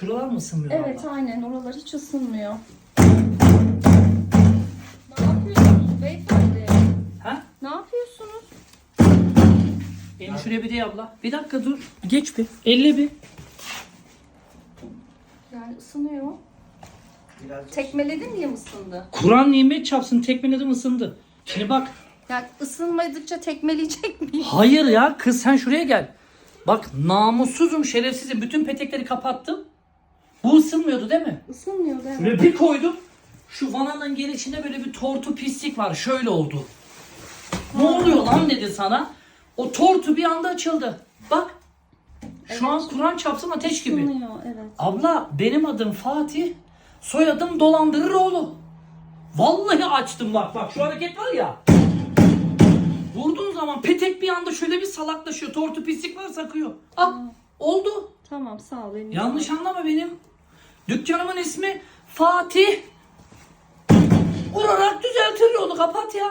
Şuralar mı ısınmıyor Evet abla? aynen oralar hiç ısınmıyor. Ne yapıyorsunuz beyefendi? Ha? Ne yapıyorsunuz? Benim şuraya bir de abla. Bir dakika dur. Geç bir. Elle bir. Yani ısınıyor. Biraz Tekmeledin diye mi ısındı? Kur'an nimet çapsın tekmeledim ısındı. Şimdi bak. Yani ısınmadıkça tekmeleyecek miyim? Hayır ya kız sen şuraya gel. Bak namussuzum şerefsizim. Bütün petekleri kapattım. Bu ısınmıyordu değil mi? Isınmıyor değil mi? Şuraya bir koydum. Şu vananın girişinde böyle bir tortu pislik var. Şöyle oldu. Ne oluyor lan dedi sana. O tortu bir anda açıldı. Bak. Şu an Kur'an çapsın ateş gibi. Isınıyor evet. Abla benim adım Fatih. Soyadım Dolandırıroğlu. Vallahi açtım bak bak şu hareket var ya. Vurduğun zaman petek bir anda şöyle bir salaklaşıyor. Tortu pislik var sakıyor. Ah oldu. Tamam sağ ol. eline Yanlış anlama benim. Dükkanımın ismi Fatih. Vurarak düzeltir onu kapat ya.